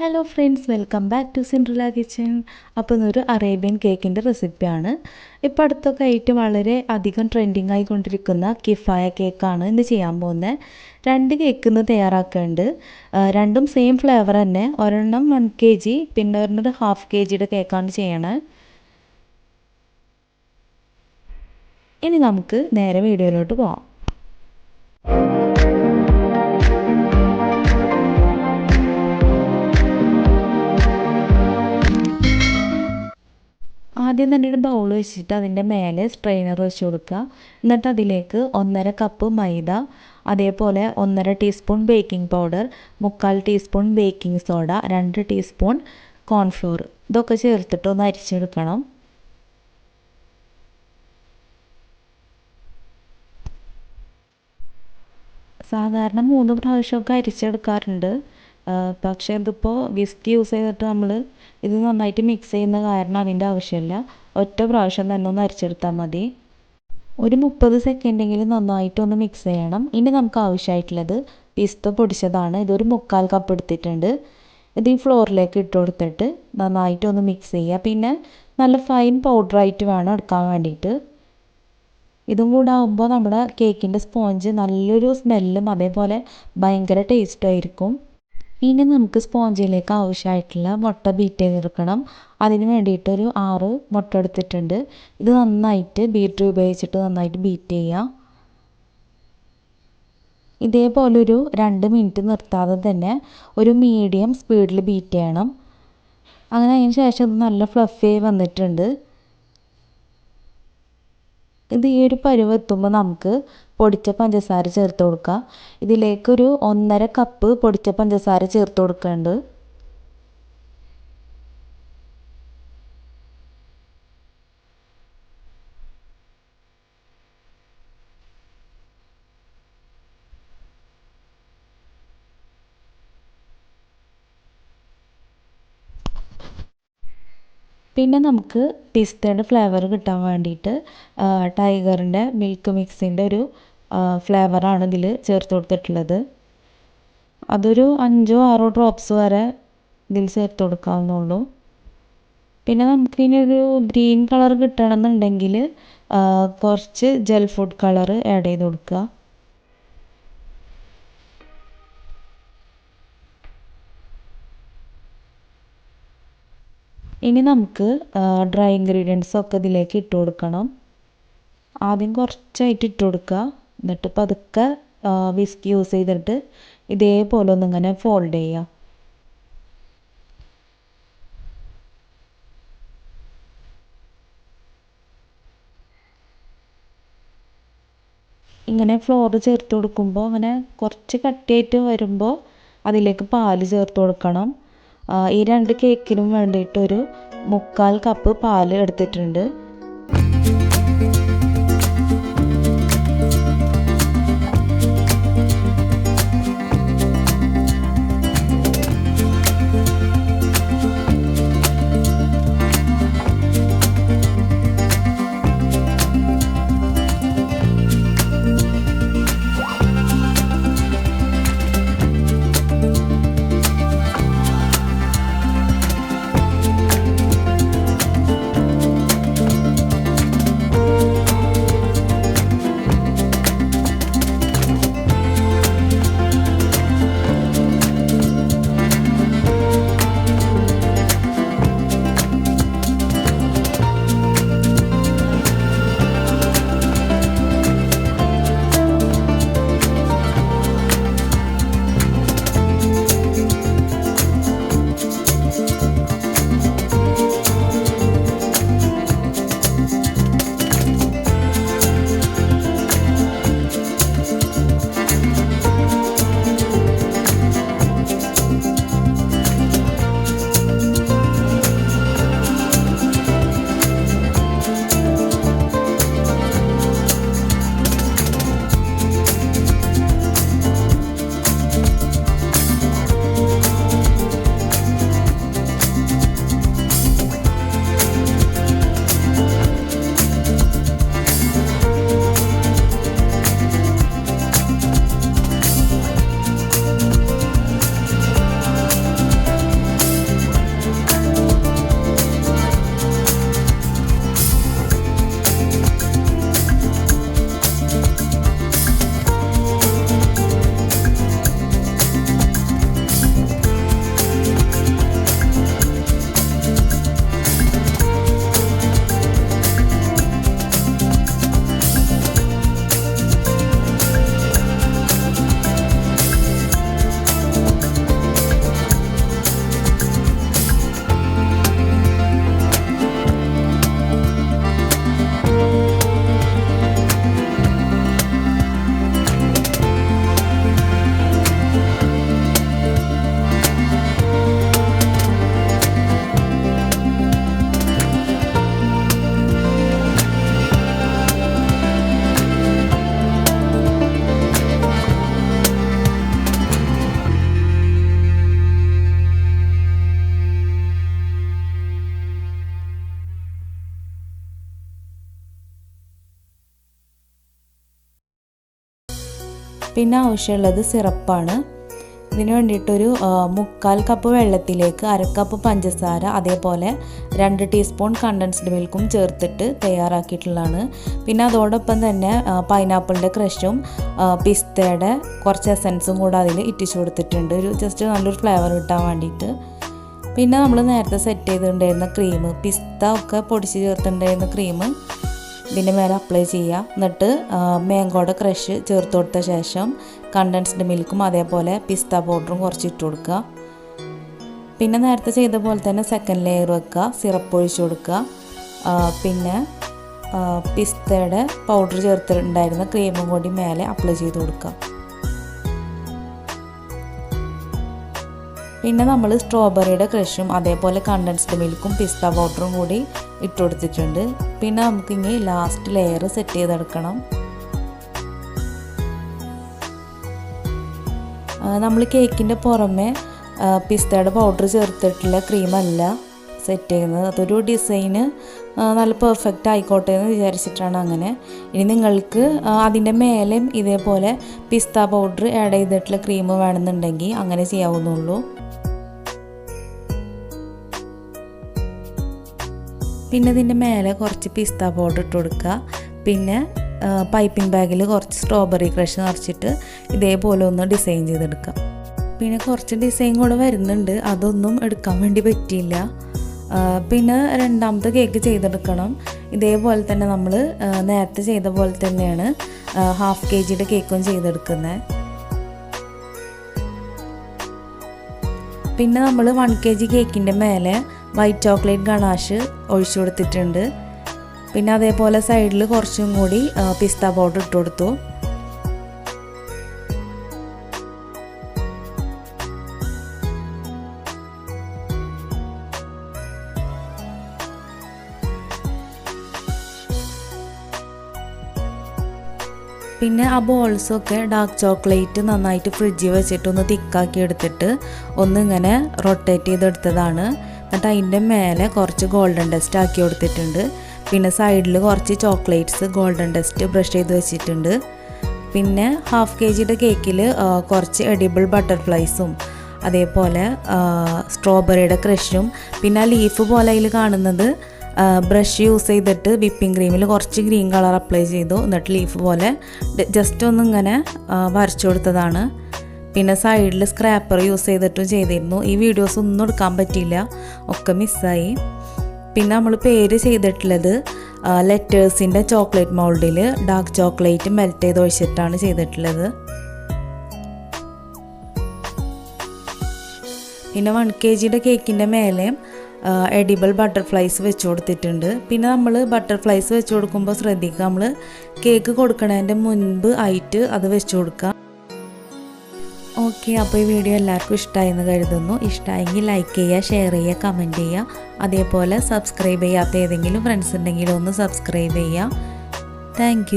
Hello friends welcome back to Cinderella kitchen അപ്പോൾ ഇന്നൊരു Arabian കേക്കിന്റെ റെസിപ്പിയാണ് ഇപ്പോൾ അടുത്തൊക്കെ ആയിട്ട് വളരെ അധികം ട്രെൻഡിങ് ആയിക്കൊണ്ടിരിക്കുന്ന കിഫായ കേക്കാണ് ഇന്ന് ചെയ്യാൻ പോകുന്നത്. രണ്ട് കേക്ക് ഇന്ന് തയ്യാറാക്കുന്നുണ്ട് രണ്ടും സെയിം ഫ്ലേവർ തന്നെ. ഒരെണ്ണം വൺ കെ ജി പിന്നെ ഒരെണ്ണം ഹാഫ് കെ ജിയുടെ കേക്കാണ് ചെയ്യണേ. ഇനി നമുക്ക് നേരെ വീഡിയോയിലോട്ട് പോവാം. ആദ്യം തന്നെ ഒരു ബൗൾ വെച്ചിട്ട് അതിന്റെ മേലെ സ്ട്രെയിനർ വെച്ച് കൊടുക്കുക. എന്നിട്ട് അതിലേക്ക് ഒന്നര കപ്പ് മൈദ അതേപോലെ ഒന്നര ടീസ്പൂൺ ബേക്കിംഗ് പൗഡർ മുക്കാൽ ടീസ്പൂൺ ബേക്കിംഗ് സോഡ രണ്ട് ടീസ്പൂൺ കോൺഫ്ലോർ ഇതൊക്കെ ചേർത്തിട്ട് ഒന്ന് അരിച്ചെടുക്കണം. സാധാരണ മൂന്ന് പ്രാവശ്യമൊക്കെ അരിച്ചെടുക്കാറുണ്ട്. പക്ഷേ ഇതിപ്പോൾ വിസ്ക് യൂസ് ചെയ്തിട്ട് നമ്മൾ ഇത് നന്നായിട്ട് മിക്സ് ചെയ്യുന്ന കാരണം അതിന്റെ ആവശ്യമില്ല. ഒറ്റ പ്രാവശ്യം തന്നെ ഒന്ന് അരച്ചെടുത്താൽ മതി. ഒരു മുപ്പത് സെക്കൻഡെങ്കിലും നന്നായിട്ടൊന്ന് മിക്സ് ചെയ്യണം. ഇനി നമുക്ക് ആവശ്യമായിട്ടുള്ളത് പിസ്ത പൊടിച്ചതാണ്. ഇതൊരു മുക്കാൽ കപ്പ് എടുത്തിട്ടുണ്ട്. ഇത് ഈ ഫ്ലോറിലേക്ക് ഇട്ട് കൊടുത്തിട്ട് നന്നായിട്ടൊന്ന് മിക്സ് ചെയ്യുക. പിന്നെ നല്ല ഫൈൻ പൗഡറായിട്ട് വേണം എടുക്കാൻ വേണ്ടിയിട്ട്. ഇതും കൂടെ ആകുമ്പോൾ നമ്മുടെ കേക്കിന്റെ സ്പോഞ്ച് നല്ലൊരു സ്മെല്ലും അതേപോലെ ഭയങ്കര ടേസ്റ്റും ആയിരിക്കും. ഇനി നമുക്ക് സ്പോഞ്ചിലേക്ക് ആവശ്യമായിട്ടുള്ള മുട്ട ബീറ്റ് ചെയ്തെടുക്കണം അതിന് വേണ്ടിയിട്ടൊരു ആറ് മുട്ട എടുത്തിട്ടുണ്ട്. ഇത് നന്നായിട്ട് ബീറ്റർ ഉപയോഗിച്ചിട്ട് നന്നായിട്ട് ബീറ്റ് ചെയ്യുക. ഇതേപോലൊരു രണ്ട് മിനിറ്റ് നിർത്താതെ തന്നെ ഒരു മീഡിയം സ്പീഡിൽ ബീറ്റ് ചെയ്യണം. അങ്ങനെ അതിന് ശേഷം ഇത് നല്ല ഫ്ലഫി ആയി വന്നിട്ടുണ്ട്. ഇത് ഈ ഒരു പരുവ് എത്തുമ്പോൾ നമുക്ക് പൊടിച്ച പഞ്ചസാര ചേർത്ത് കൊടുക്കുക ഇതിലേക്കൊരു ഒന്നര കപ്പ് പൊടിച്ച പഞ്ചസാര ചേർത്ത് കൊടുക്കുന്നുണ്ട് പിന്നെ നമുക്ക് പിസ്തയുടെ ഫ്ലേവർ കിട്ടാൻ വേണ്ടിയിട്ട് ടൈഗറിന്റെ മിൽക്ക് മിക്സിന്റെ ഒരു ഫ്ലേവറാണ് ഇതിൽ ചേർത്ത് കൊടുത്തിട്ടുള്ളത്. അതൊരു അഞ്ചോ ആറോ ഡ്രോപ്സ് വരെ ഇതിൽ ചേർത്ത് കൊടുക്കാവുന്നുള്ളൂ പിന്നെ നമുക്ക് ഇനി ഒരു ഗ്രീൻ കളർ കിട്ടണമെന്നുണ്ടെങ്കിൽ കുറച്ച് ജെൽ ഫുഡ് കളർ ആഡ് ചെയ്ത് കൊടുക്കുക. ഇനി നമുക്ക് ഡ്രൈ ഇൻഗ്രീഡിയൻസ് ഒക്കെ ഇതിലേക്ക് ഇട്ട് കൊടുക്കണം. ആദ്യം കുറച്ചായിട്ട് ഇട്ട് കൊടുക്കുക. എന്നിട്ട് പതുക്കെ വിസ്ക് യൂസ് ചെയ്തിട്ട് ഇതേപോലെ ഒന്നിങ്ങനെ ഫോൾഡ് ചെയ്യുക. ഇങ്ങനെ ഫ്ലോർ ചേർത്ത് കൊടുക്കുമ്പോൾ അങ്ങനെ കുറച്ച് കട്ടിയായിട്ട് വരുമ്പോൾ അതിലേക്ക് പാൽ ചേർത്ത് കൊടുക്കണം. ഈ രണ്ട് കേക്കിനും വേണ്ടിയിട്ട് ഒരു മുക്കാൽ കപ്പ് പാൽ എടുത്തിട്ടുണ്ട്. പിന്നെ ആവശ്യമുള്ളത് സിറപ്പാണ്. ഇതിന് വേണ്ടിയിട്ടൊരു മുക്കാൽ കപ്പ് വെള്ളത്തിലേക്ക് അരക്കപ്പ് കപ്പ് പഞ്ചസാര അതേപോലെ രണ്ട് ടീസ്പൂൺ കണ്ടൻസ്ഡ് മിൽക്കും ചേർത്തിട്ട് തയ്യാറാക്കിയിട്ടുള്ളതാണ്. പിന്നെ അതോടൊപ്പം തന്നെ പൈനാപ്പിളിന്റെ ക്രഷും പിസ്തയുടെ കുറച്ച് എസൻസും കൂടെ അതിൽ ഇറ്റിച്ചു കൊടുത്തിട്ടുണ്ട്. ഒരു ജസ്റ്റ് നല്ലൊരു ഫ്ലേവർ കിട്ടാൻ വേണ്ടിയിട്ട്. പിന്നെ നമ്മൾ നേരത്തെ സെറ്റ് ചെയ്തിട്ടുണ്ടായിരുന്ന ക്രീം പിസ്ത ഒക്കെ പൊടിച്ച് ചേർത്തിട്ടുണ്ടായിരുന്ന ക്രീം ഇതിന്റെ മേലെ അപ്ലൈ ചെയ്യുക. എന്നിട്ട് മാങ്കോയുടെ ക്രഷ് ചേർത്ത് കൊടുത്ത ശേഷം കണ്ടൻസ്ഡ് മിൽക്കും അതേപോലെ പിസ്ത പൗഡറും കുറച്ച് ഇട്ട് കൊടുക്കുക. പിന്നെ നേരത്തെ ചെയ്ത പോലെ തന്നെ സെക്കൻഡ് ലെയർ വെക്കുക. സിറപ്പ് ഒഴിച്ച് കൊടുക്കുക. പിന്നെ പിസ്തയുടെ പൗഡർ ചേർത്തിട്ടുണ്ടായിരുന്ന ക്രീമും കൂടി മേലെ അപ്ലൈ ചെയ്ത് കൊടുക്കുക. പിന്നെ നമ്മൾ സ്ട്രോബെറിയുടെ ക്രഷും അതേപോലെ കണ്ടൻസ്ഡ് മിൽക്കും പിസ്ത പൗഡറും കൂടി ഇട്ട് കൊടുത്തിട്ടുണ്ട് പിന്നെ നമുക്കിനി ലാസ്റ്റ് ലെയർ സെറ്റ് ചെയ്തെടുക്കണം. നമ്മൾ കേക്കിന്റെ പുറമെ പിസ്തയുടെ പൗഡർ ചേർത്തിട്ടുള്ള ക്രീമല്ല സെറ്റ് ചെയ്യുന്നത്. അതൊരു ഡിസൈന് നല്ല പെർഫെക്റ്റ് ആയിക്കോട്ടെ എന്ന് വിചാരിച്ചിട്ടാണ് അങ്ങനെ. ഇനി നിങ്ങൾക്ക് അതിന്റെ മേലെയും ഇതേപോലെ പിസ്ത പൗഡർ ആഡ് ചെയ്തിട്ടുള്ള ക്രീം വേണമെന്നുണ്ടെങ്കിൽ അങ്ങനെ ചെയ്യാവുന്നുള്ളൂ പിന്നെ ഇതിന്റെ മേലെ കുറച്ച് പിസ്ത പൗഡർ ഇട്ട് കൊടുക്കുക. പിന്നെ പൈപ്പിംഗ് ബാഗിൽ കുറച്ച് സ്ട്രോബെറി ക്രഷ് നിറച്ചിട്ട് ഇതേപോലെ ഒന്ന് ഡിസൈൻ ചെയ്തെടുക്കാം പിന്നെ കുറച്ച് ഡിസൈൻ കൂടെ വരുന്നുണ്ട്. അതൊന്നും എടുക്കാൻ വേണ്ടി പറ്റിയില്ല. പിന്നെ രണ്ടാമത്തെ കേക്ക് ചെയ്തെടുക്കണം. ഇതേപോലെ തന്നെ നമ്മൾ നേരത്തെ ചെയ്ത പോലെ തന്നെയാണ് ഹാഫ് കെ ജിയുടെ കേക്കും ചെയ്തെടുക്കുന്നത്. പിന്നെ നമ്മൾ വൺ കെ ജി കേക്കിന്റെ മേലെ വൈറ്റ് ചോക്ലേറ്റ് ഗണാഷ് ഒഴിച്ചു കൊടുത്തിട്ടുണ്ട്. പിന്നെ അതേപോലെ സൈഡിൽ കുറച്ചും കൂടി പിസ്ത പൗഡർ ഇട്ട് കൊടുത്തു. പിന്നെ ആ ബോൾസൊക്കെ ഡാർക്ക് ചോക്ലേറ്റ് നന്നായിട്ട് ഫ്രിഡ്ജിൽ വെച്ചിട്ട് ഒന്ന് തിക്കാക്കി എടുത്തിട്ട് ഒന്നിങ്ങനെ റൊട്ടേറ്റ് ചെയ്തെടുത്തതാണ്. എന്നിട്ട് അതിന്റെ മേലെ കുറച്ച് ഗോൾഡൻ ഡസ്റ്റ് ആക്കി കൊടുത്തിട്ടുണ്ട്. പിന്നെ സൈഡിൽ കുറച്ച് ചോക്ലേറ്റ്സ് ഗോൾഡൻ ഡസ്റ്റ് ബ്രഷ് ചെയ്ത് വെച്ചിട്ടുണ്ട്. പിന്നെ ഹാഫ് കെ ജിയുടെ കേക്കിൽ കുറച്ച് എഡിബിൾ ബട്ടർഫ്ലൈസും അതേപോലെ സ്ട്രോബെറിയുടെ ക്രഷും. പിന്നെ ലീഫ് പോലെ അതിൽ കാണുന്നത് ബ്രഷ് യൂസ് ചെയ്തിട്ട് വിപ്പിംഗ് ക്രീമിൽ കുറച്ച് ഗ്രീൻ കളർ അപ്ലൈ ചെയ്തു. എന്നിട്ട് ലീഫ് പോലെ ജസ്റ്റ് ഒന്നിങ്ങനെ വരച്ചു കൊടുത്തതാണ്. പിന്നെ സൈഡിൽ സ്ക്രാപ്പർ യൂസ് ചെയ്തിട്ടും ചെയ്തിരുന്നു. ഈ വീഡിയോസ് ഒന്നും എടുക്കാൻ പറ്റിയില്ല. ഒക്കെ മിസ്സായി പിന്നെ നമ്മൾ പേര് ചെയ്തിട്ടുള്ളത് ലെറ്റേഴ്സിന്റെ ചോക്ലേറ്റ് മോൾഡിൽ ഡാർക്ക് ചോക്ലേറ്റ് മെൽറ്റ് ചെയ്ത് ഒഴിച്ചിട്ടാണ് ചെയ്തിട്ടുള്ളത്. പിന്നെ വൺ കെ ജിയുടെ കേക്കിന്റെ മേലെ എഡിബിൾ ബട്ടർഫ്ലൈസ് വെച്ച് കൊടുത്തിട്ടുണ്ട്. പിന്നെ നമ്മൾ ബട്ടർഫ്ലൈസ് വെച്ച് കൊടുക്കുമ്പോൾ ശ്രദ്ധിക്കുക. നമ്മൾ കേക്ക് കൊടുക്കുന്നതിന്റെ മുൻപ് ആയിട്ട് അത് വെച്ച് കൊടുക്കുക. ഓക്കെ അപ്പോൾ ഈ വീഡിയോ എല്ലാവർക്കും ഇഷ്ടമായി എന്ന് കരുതുന്നു. ഇഷ്ടമായെങ്കിൽ ലൈക്ക് ചെയ്യുക ഷെയർ ചെയ്യുക കമന്റ് ചെയ്യുക. അതേപോലെ സബ്സ്ക്രൈബ് ചെയ്യാത്ത ഏതെങ്കിലും ഫ്രണ്ട്സ് ഉണ്ടെങ്കിൽ ഒന്ന് സബ്സ്ക്രൈബ് ചെയ്യുക. താങ്ക്